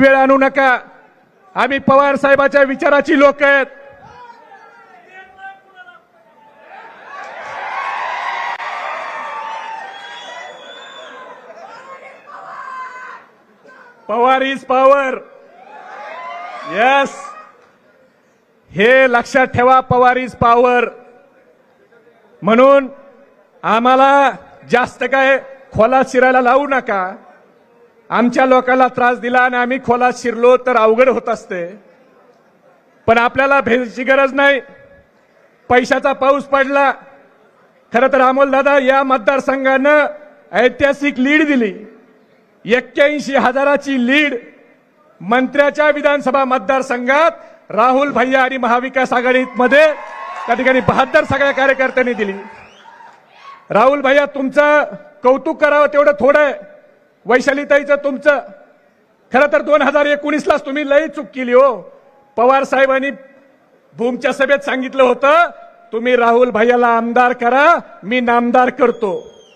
वेळ आणू नका. आम्ही पवार साहेबाच्या विचाराची लोक आहेत. पवार इज पॉवर यस हे लक्षात ठेवा पवार इज पॉवर म्हणून आम्हाला जास्त काय खोला शिरायला लावू नका. आमच्या लोकांना त्रास दिला आणि आम्ही खोलात शिरलो तर अवघड होत असते. पण आपल्याला भेदची गरज नाही. पैशाचा पाऊस पडला. खरं तर अमोलदादा या मतदारसंघानं ऐतिहासिक लीड दिली. एक्क्याऐंशी हजाराची लीड मंत्र्याच्या विधानसभा मतदारसंघात राहुल भैया आणि महाविकास आघाडीमध्ये त्या ठिकाणी बहात्तर सगळ्या कार्यकर्त्यांनी दिली. राहुल भैया तुमचं कौतुक करावं तेवढं थोडं आहे. वैशालीताईचं तुमचं. खरं तर दोन हजार एकोणीसलाच तुम्ही लई चूक केली हो. पवार साहेबांनी भूमच्या सभेत सांगितलं होतं तुम्ही राहुल भैयाला आमदार करा मी नामदार करतो.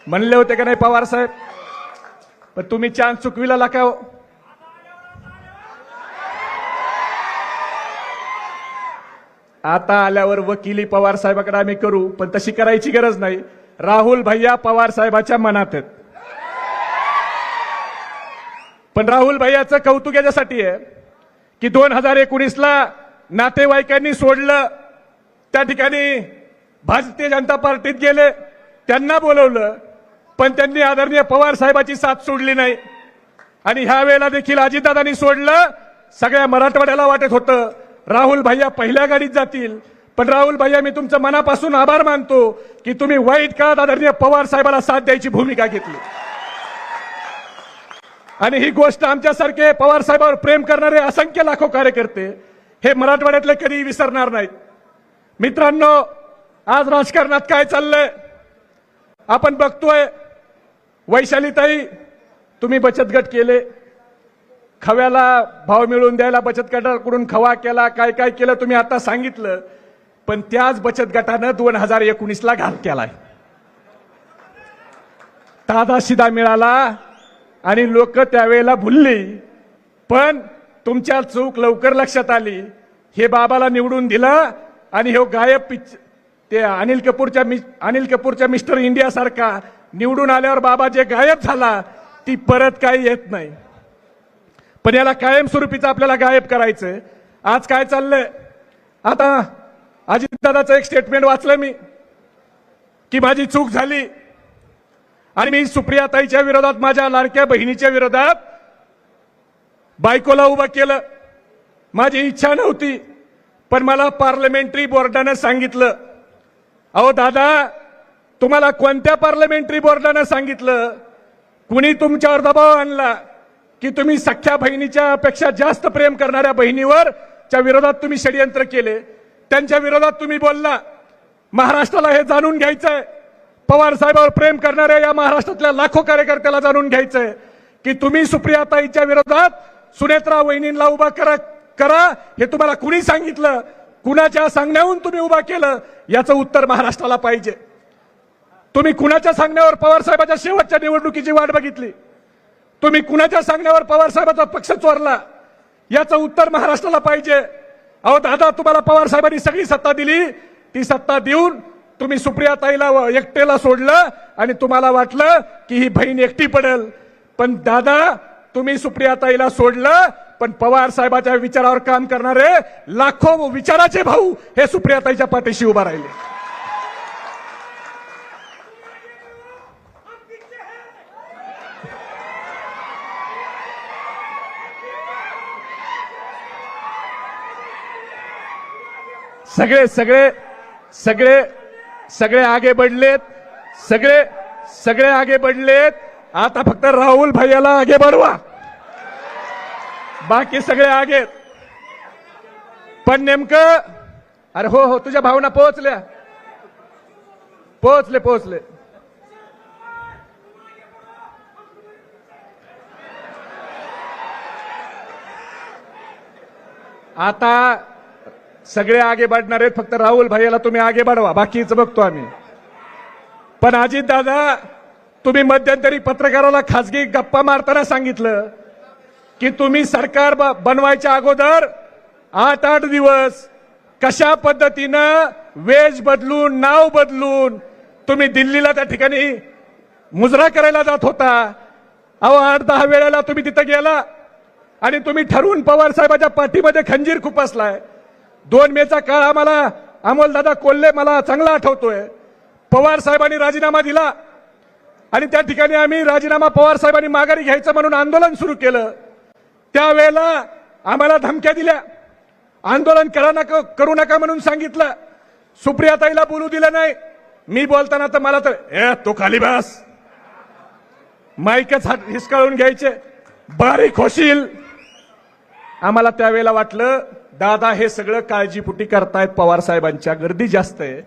म्हणले होते का नाही पवार साहेब? पण तुम्ही चान्स चुकविला का हो. आता आल्यावर वकिली पवार साहेबाकडे आम्ही करू पण तशी करायची गरज नाही. राहुल भैया पवार साहेबाच्या मनात आहेत. पण राहुल भैयाचं कौतुक याच्यासाठी आहे की दोन हजार एकोणीसला नातेवाईकांनी सोडलं त्या ठिकाणी भारतीय जनता पार्टीत गेले त्यांना बोलवलं पण त्यांनी आदरणीय पवार साहेबाची साथ सोडली नाही. आणि ह्या वेळेला देखील अजितदादांनी सोडलं सगळ्या मराठवाड्याला वाटत होतं राहुल भैया पहिल्या गाडीत जातील. पण राहुल भैया मी तुमचं मनापासून आभार मानतो की तुम्ही वाईट काळात आदरणीय पवार साहेबाला साथ द्यायची भूमिका घेतली. आणि ही गोष्ट आमच्यासारखे पवार साहेबांवर प्रेम करणारे असंख्य लाखो कार्यकर्ते हे मराठवाड्यातले कधी विसरणार नाहीत. मित्रांनो आज राजकारणात काय चाललंय? आपण बघतोय वैशालीताई तुम्ही बचत गट केले. खव्याला भाव मिळवून द्यायला बचत गटाकडून खवा केला काय काय केलं तुम्ही आता सांगितलं. पण त्याच बचत गटानं दोन हजार एकोणीसला घात केलाय. दादा शिदा मिळाला. आणि लोक त्यावेळेला भुलली. पण तुमच्या चूक लवकर लक्षात आली. हे बाबाला निवडून दिलं आणि हे गायब पिच ते अनिल कपूरच्या अनिल कपूरच्या मिस्टर इंडिया सारखा निवडून आल्यावर बाबा जे गायब झाला ती परत काही येत नाही. पण याला कायमस्वरूपीचं आपल्याला गायब करायचं आज काय चाललंय? आता अजितदादाचं एक स्टेटमेंट वाचलं मी की माझी चूक झाली. आणि मी सुप्रियाताईच्या विरोधात माझ्या लाडक्या बहिणीच्या विरोधात बायकोला उभं केलं. माझी इच्छा नव्हती पण मला पार्लमेंटरी बोर्डानं सांगितलं अहो दादा तुम्हाला कोणत्या पार्लमेंटरी बोर्डानं सांगितलं? कुणी तुमच्यावर दबाव आणला की तुम्ही सख्या बहिणीच्या पेक्षा जास्त प्रेम करणाऱ्या बहिणीवर च्या विरोधात तुम्ही षडयंत्र केले? त्यांच्या विरोधात तुम्ही बोलला. महाराष्ट्राला हे जाणून घ्यायचंय. पवार साहेबांवर प्रेम करणाऱ्या या महाराष्ट्रातल्या लाखो कार्यकर्त्याला जाणून घ्यायचंय की तुम्ही सुप्रियाताईच्या विरोधात सुनेत्रा वहिनींना उभा करा करा. हे तुम्हाला कुणी सांगितलं? कुणाच्या सांगण्याहून तुम्ही उभा केलं? याचं उत्तर महाराष्ट्राला पाहिजे. तुम्ही कुणाच्या सांगण्यावर पवार साहेबाच्या शेवटच्या निवडणुकीची वाट बघितली? तुम्ही कुणाच्या सांगण्यावर पवार साहेबाचा पक्ष चोरला? याचं उत्तर महाराष्ट्राला पाहिजे. अहो दादा तुम्हाला पवार साहेबांनी सगळी सत्ता दिली. ती सत्ता देऊन तुम्ही सुप्रियाताईला ताईला एकटेला सोडलं आणि तुम्हाला वाटलं की ही बहीण एकटी पडेल. पण दादा तुम्ही सुप्रियाताईला सोडलं पण पवार साहेबाच्या विचारावर काम करणारे लाखो विचाराचे भाऊ हे सुप्रियाताईच्या पाठीशी उभा राहिले. सगळे सगळे सगळे सगळे आगे बढलेत सगळे सगळे आगे बढलेत. आता फक्त राहुल भैयाला आगे बढवा. बाकी सगळे आगे. पण नेमकं अरे हो हो तुझ्या भावना पोहोचल्या. पोहोचले पोहोचले. आता सगळे आगे बढणार आहेत. फक्त राहुल भाईला तुम्ही आगे बढवा. बाकीच बघतो आम्ही. पण अजित दादा तुम्ही मध्यंतरी पत्रकाराला खासगी गप्पा मारताना सांगितलं की तुम्ही सरकार ब- बनवायच्या अगोदर आठ आठ दिवस कशा पद्धतीनं वेज बदलून नाव बदलून तुम्ही दिल्लीला त्या ठिकाणी मुजरा करायला जात होता. अहो आठ दहा वेळेला तुम्ही तिथं गेला आणि तुम्ही ठरवून पवार साहेबाच्या पाठीमध्ये खंजीर खुपसलाय दोन मेचा काळ आम्हाला अमोलदादा कोल्हे मला चांगला आठवतोय. पवार साहेबांनी राजीनामा दिला. आणि त्या ठिकाणी आम्ही राजीनामा पवार साहेबांनी माघारी घ्यायचं म्हणून आंदोलन सुरू केलं. त्यावेळेला आम्हाला धमक्या दिल्या. आंदोलन करा नका करू नका म्हणून सांगितलं. सुप्रियाताईला बोलू दिलं नाही. मी बोलताना तर मला तर ए तो खाली बस. माईकच हात हिसकाळून घ्यायचे. बारीक होशील. आम्हाला त्यावेळेला वाटलं दादा हे सगळं काळजीपुटी करतायत पवार साहेबांच्या. गर्दी जास्त आहे.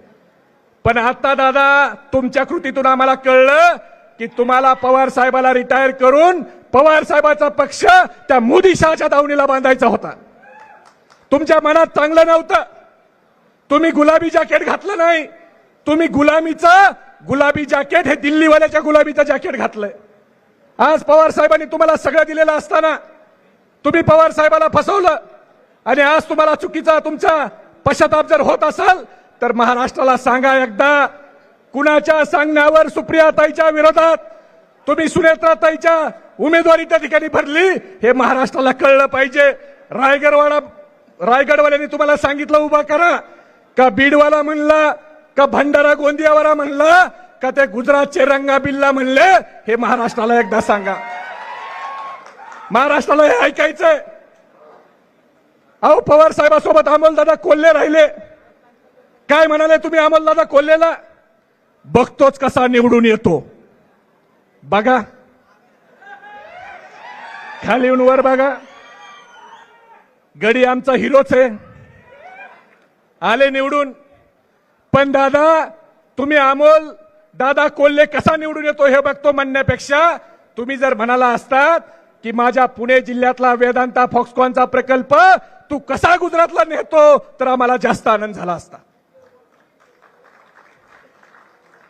पण आता दादा तुमच्या कृतीतून आम्हाला कळलं की तुम्हाला पवार साहेबाला रिटायर करून पवार साहेबाचा पक्ष त्या मोदी शहाच्या दावणीला बांधायचा होता. तुमच्या मनात चांगलं नव्हतं. तुम्ही गुलाबी जॅकेट घातलं नाही. तुम्ही गुलामीचं गुलाबी जॅकेट हे दिल्लीवाल्याच्या गुलाबीचं जॅकेट घातलंय. आज पवार साहेबांनी तुम्हाला सगळं दिलेलं असताना तुम्ही पवार साहेबाला फसवलं. आणि आज तुम्हाला चुकीचा तुमचा पश्चाताप जर होत असाल तर महाराष्ट्राला सांगा एकदा कुणाच्या सांगण्यावर सुप्रियाताईच्या विरोधात तुम्ही सुनेत्राताईच्या उमेदवारी त्या ठिकाणी भरली हे महाराष्ट्राला कळलं पाहिजे. रायगडवाडा रायगडवाल्यांनी तुम्हाला सांगितलं उभा करा. का बीडवाला म्हणला का भंडारा गोंदियावाला म्हणला का ते गुजरातचे रंगा बिल्ला म्हणले हे महाराष्ट्राला एकदा सांगा. महाराष्ट्राला हे ऐकायचंय. अहो पवार साहेबासोबत अमोलदादा कोल्हे राहिले. काय म्हणाले तुम्ही अमोलदादा कोल्हेला? बघतोच कसा निवडून येतो. बघा. खाली येऊन वर बघा. गडी आमचा हिरोच आहे. आले निवडून. पण दादा तुम्ही अमोल दादा कोल्हे कसा निवडून येतो हे बघतो म्हणण्यापेक्षा तुम्ही जर म्हणाला असतात की माझ्या पुणे जिल्ह्यातला वेदांता फॉक्सकॉनचा प्रकल्प तू कसा गुजरातला नेतो तर आम्हाला जास्त आनंद झाला असता.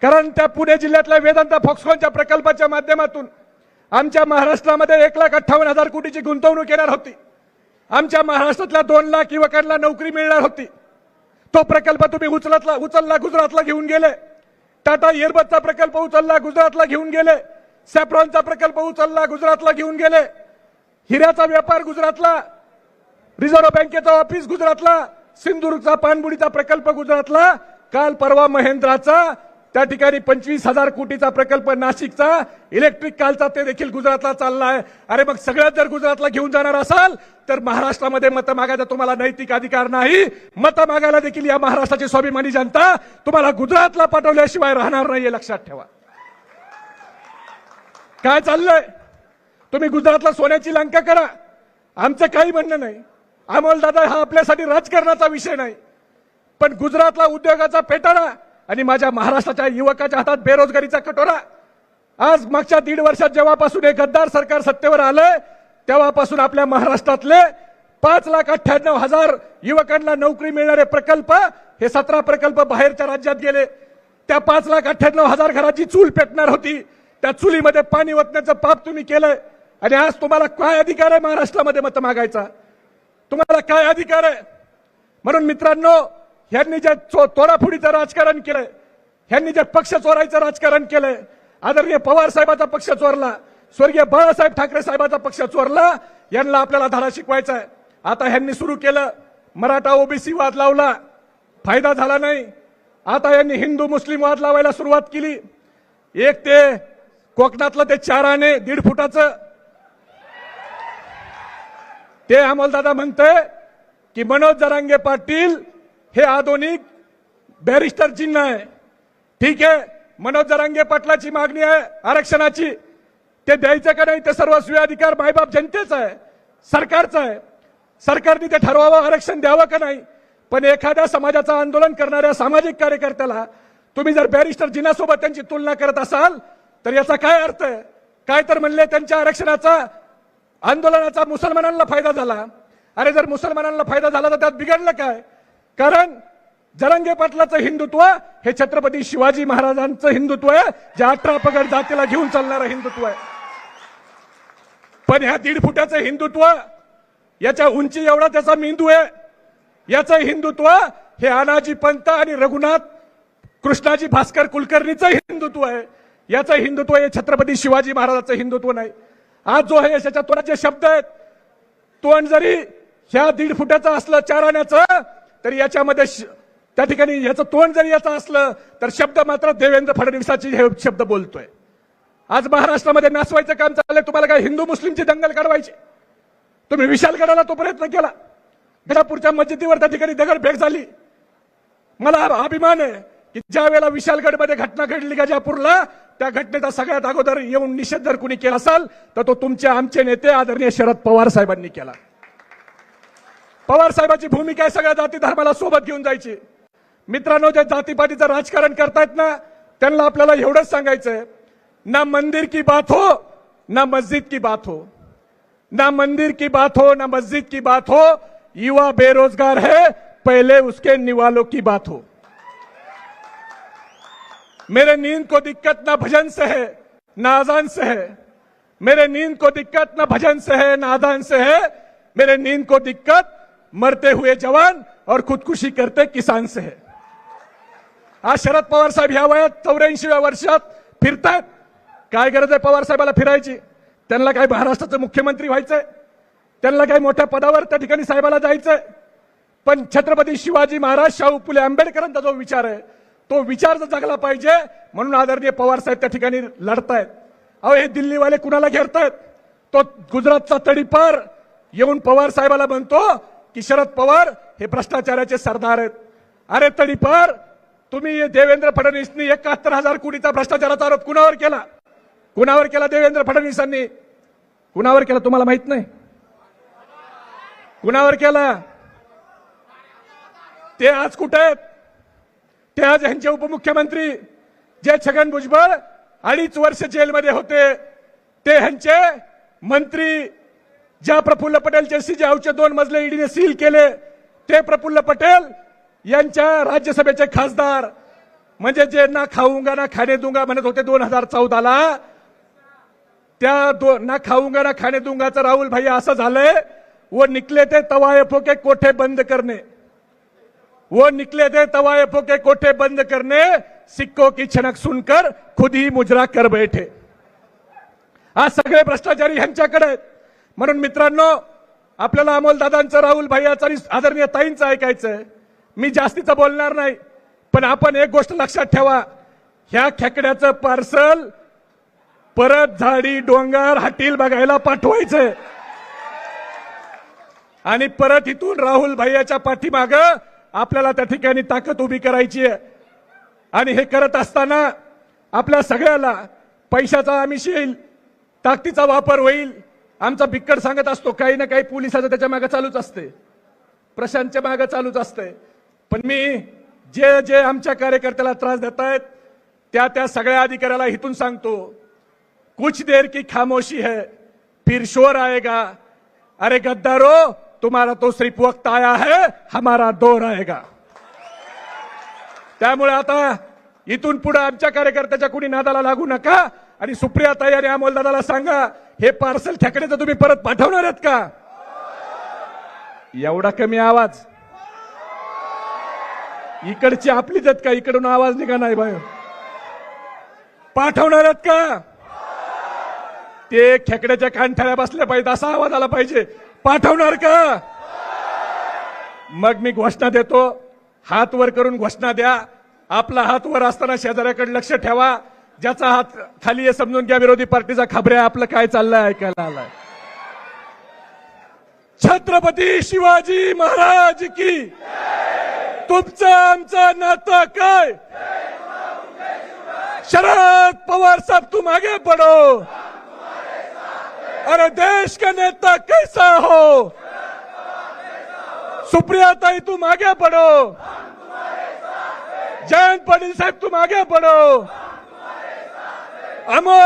कारण त्या पुणे जिल्ह्यातल्या वेदांता फॉक्सकॉनच्या प्रकल्पाच्या माध्यमातून आमच्या महाराष्ट्रामध्ये एक लाख अठ्ठावन्न हजार कोटीची गुंतवणूक येणार होती. आमच्या महाराष्ट्रातल्या दोन लाख युवकांना नोकरी मिळणार होती. तो प्रकल्प तुम्ही उचलतला उचलला गुजरातला घेऊन गेले. टाटा एअरबसचा प्रकल्प उचलला गुजरातला घेऊन गेले. सॅप्रॉनचा प्रकल्प उचलला गुजरातला घेऊन गेले. हिऱ्याचा व्यापार गुजरातला. रिझर्व्ह बँकेचा ऑफिस गुजरातला सिंधुदुर्गचा पाणबुडीचा प्रकल्प गुजरातला काल परवा महेंद्राचा त्या ठिकाणी पंचवीस हजार कोटीचा प्रकल्प नाशिकचा इलेक्ट्रिक कालचा ते देखील गुजरातला चालला आहे. अरे मग सगळं जर गुजरातला घेऊन जाणार असाल तर महाराष्ट्रामध्ये मत मागायचा तुम्हाला नैतिक अधिकार नाही. मतं मागायला देखील या महाराष्ट्राची स्वाभिमानी जनता तुम्हाला गुजरातला पाठवल्याशिवाय राहणार नाहीये लक्षात ठेवा. काय चाललंय? तुम्ही गुजरातला सोन्याची लंका करा. आमचं काही म्हणणं नाही. अमोलदादा हा आपल्यासाठी राजकारणाचा विषय नाही. पण गुजरातला उद्योगाचा पेटाळा आणि माझ्या महाराष्ट्राच्या युवकाच्या हातात बेरोजगारीचा कटोरा. आज मागच्या दीड वर्षात जेव्हापासून हे गद्दार सरकार सत्तेवर आलंय तेव्हापासून आपल्या महाराष्ट्रातले पाच लाख अठ्ठ्याण्णव हजार युवकांना नोकरी मिळणारे प्रकल्प हे सतरा प्रकल्प बाहेरच्या राज्यात गेले. त्या पाच लाख अठ्ठ्याण्णव हजार घराची चूल पेटणार होती. त्या चुलीमध्ये पाणी ओतण्याचं पाप तुम्ही केलंय आणि आज तुम्हाला काय अधिकार आहे महाराष्ट्रामध्ये मत मागायचा? तुम्हाला काय अधिकार आहे? म्हणून मित्रांनो ह्यांनी जे चो तोडाफोडीचं राजकारण केलंय ह्यांनी जे पक्ष चोरायचं राजकारण केलंय आदरणीय पवार साहेबाचा पक्ष चोरला स्वर्गीय बाळासाहेब ठाकरे साहेबाचा पक्ष चोरला यांना आपल्याला धडा शिकवायचा आहे. आता ह्यांनी सुरू केलं मराठा ओबीसी वाद लावला फायदा झाला नाही. आता यांनी हिंदू मुस्लिम वाद लावायला सुरुवात केली. एक ते कोकणातलं ते चार आणे दीड फुटाचं ते अमोलदादा म्हणतंय की मनोज जरांगे पाटील हे आधुनिक बॅरिस्टर चिन्ह आहे. ठीक आहे मनोज जरांगे पाटलाची मागणी आहे आरक्षणाची. ते द्यायचं का नाही ते सर्वस्वी अधिकार मायबाप जनतेचा आहे सरकारचा आहे. सरकारने ते ठरवावं आरक्षण द्यावं का नाही? पण एखाद्या समाजाचं आंदोलन करणाऱ्या सामाजिक कार्यकर्त्याला तुम्ही जर बॅरिस्टर जिनासोबत त्यांची तुलना करत असाल तर याचा काय अर्थ आहे? काय तर म्हणले त्यांच्या आरक्षणाचा आंदोलनाचा मुसलमानांना फायदा झाला. अरे जर मुसलमानांना फायदा झाला तर त्यात बिघडलं काय? कारण जरंगे पाटलाचं हिंदुत्व हे छत्रपती शिवाजी महाराजांचं हिंदुत्व आहे जे अठरा पगड जातीला घेऊन चालणारं हिंदुत्व आहे. पण ह्या दीड फुटाचं हिंदुत्व याच्या उंची एवढा त्याचा मेंदू आहे. याचं हिंदुत्व हे अनाजी पंत आणि रघुनाथ कृष्णाजी भास्कर कुलकर्णीचं हिंदुत्व आहे. याचं हिंदुत्व हे छत्रपती शिवाजी महाराजाचं हिंदुत्व नाही. आज जो आहे याच्या तोंडाचे शब्द आहेत तोंड जरी ह्या दीड फुटाचं असलं चार आण्याचं तरी याच्यामध्ये श- त्या ठिकाणी याचं तोंड जरी याचं असलं तर शब्द मात्र देवेंद्र फडणवीसाचे हे शब्द बोलतोय. आज महाराष्ट्रामध्ये नाचवायचं काम चाललंय तुम्हाला काय हिंदू मुस्लिमची दंगल काढवायची? तुम्ही विशालगडाला तो प्रयत्न केला. गडापूरच्या मस्जिदीवर त्या ठिकाणी दगडफेक झाली. मला अभिमान आहे. की ज्या वेळेला विशालगडमध्ये घटना घडली गजापूरला त्या घटनेचा सगळ्यात अगोदर येऊन निषेध जर कुणी केला असाल तर तो तुमचे आमचे नेते आदरणीय शरद पवार साहेबांनी केला. पवार साहेबांची भूमिका आहे सगळ्या जाती धर्माला सोबत घेऊन जायची. मित्रांनो जे जातीपातीचं राजकारण करतायत ना त्यांना आपल्याला एवढंच सांगायचंय ना मंदिर की बात हो ना मस्जिद की बात हो. ना मंदिर की बात हो ना मस्जिद की बात हो युवा बेरोजगार है पहले उसके निवालों की बात हो. मेरे नींद को दिक्कत ना भजन से है ना से है। मेरे नींद को दिक्कत ना भजन से है ना से है। मेरे नींद को दिक्कत मरते हुए जवान और खुदकुशी करते किसान से है। आज शरद पवार साहेब ह्या वयात चौऱ्याऐंशीव्या वर्षात फिरतायत काय गरज आहे पवार साहेबाला फिरायची? त्यांना काय महाराष्ट्राचं मुख्यमंत्री व्हायचंय? त्यांना काय मोठ्या पदावर त्या ठिकाणी साहेबाला जायचंय? पण छत्रपती शिवाजी महाराज शाहू फुले आंबेडकरांचा जो विचार आहे तो विचार जर जगला पाहिजे म्हणून आदरणीय पवार साहेब त्या ठिकाणी लढतायत. अहो हे दिल्लीवाले कुणाला घेरतायत? तो गुजरातचा तडीपार येऊन पवार साहेबाला म्हणतो की शरद पवार हे भ्रष्टाचाराचे सरदार आहेत. अरे तडीपार तुम्ही देवेंद्र फडणवीसनी एकाहत्तर हजार कोटीचा भ्रष्टाचाराचा आरोप कुणावर केला? कुणावर केला देवेंद्र फडणवीसांनी? कुणावर केला तुम्हाला माहीत नाही. कुणावर केला? ते आज कुठे आहेत? ते आज यांचे उपमुख्यमंत्री जे छगन भुजबळ अडीच वर्ष जेलमध्ये होते ते ह्यांचे मंत्री ज्या प्रफुल्ल पटेल जशी जे सीजावचे दोन मजले ईडीने सील केले ते प्रफुल्ल पटेल यांच्या राज्यसभेचे खासदार. म्हणजे जे ना खाऊंगा ना खाणे दुंगा म्हणत होते दोन हजार चौदाला त्या दो ना खाऊंगा ना खाणे दुंगाचं राहुल भाई असं झालंय व निकले ते तवाय फोके कोठे बंद करणे. वो निकले थे तवायफों के कोठे बंद करने सिक्कों की छनक सुनकर खुद ही मुजरा कर बैठे। आज सगळे भ्रष्टाचारी ह्यांच्याकडे आहेत। म्हणून मित्रांनो आपल्याला अमोल दादांचं राहुल भाईयाचं आणि आदरणीय ताईंचं ऐकायचंय. मी जास्तीचं बोलणार नाही पण आपण एक गोष्ट लक्षात ठेवा. ह्या खेकड्याचं पार्सल परत झाडी डोंगर हाटील बघायला पाठवायचंय. आणि परत इथून राहुल भैयाच्या पाठीमाग आपल्याला त्या ठिकाणी ताकद उभी करायची आहे. आणि हे करत असताना आपल्या सगळ्याला पैशाचा आमिष येईल ताकदीचा वापर होईल. आमचा बिक्कड सांगत असतो काही ना काही पोलिसाचं त्याच्यामागे चालूच असते. प्रशांतच्या मागे चालूच असते. पण मी जे जे आमच्या कार्यकर्त्याला त्रास देत आहेत त्या त्या सगळ्या अधिकाऱ्याला इथून सांगतो कुछ देर की खामोशी है फिर शोर आएगा. अरे गद्दारो तुम्हारा तो सिर्फ वक्त आया है हमारा दौर आएगा त्यामुळे आता इथून पुढे आमच्या कार्यकर्त्याच्या कुणी नादाला लागू नका आणि सुप्रिया ताई आणि अमोल दादाला सांगा हे पार्सल ठेकण्याचं तुम्ही परत पाठवणार आहेत का? एवढा कमी आवाज. इकडची आपलीच आहेत का? इकडून आवाज निघा नाही बाय पाठवणार आहेत का? ते खेकड्याच्या कानठाळ्या बसल्या पाहिजेत असा आवाज आला पाहिजे. पाठवणार का? मग मी घोषणा देतो. हात वर करून घोषणा द्या. आपला हात वर असताना शेजाऱ्याकडे लक्ष ठेवा. ज्याचा हात खाली आहे समजून घ्या. विरोधी पार्टीचा खबऱ्या आपलं काय चाललंय ऐकायला आलाय. छत्रपती शिवाजी महाराज की. तुमचं आमचं नातं काय? शरद पवार साहेब तू मागे पडो. अरे देश का नेता कैसा हो? सुप्रिया ताई तुम आगे बढ़ो। जयंत पाटिल साहब तुम आगे बढ़ो। अमोल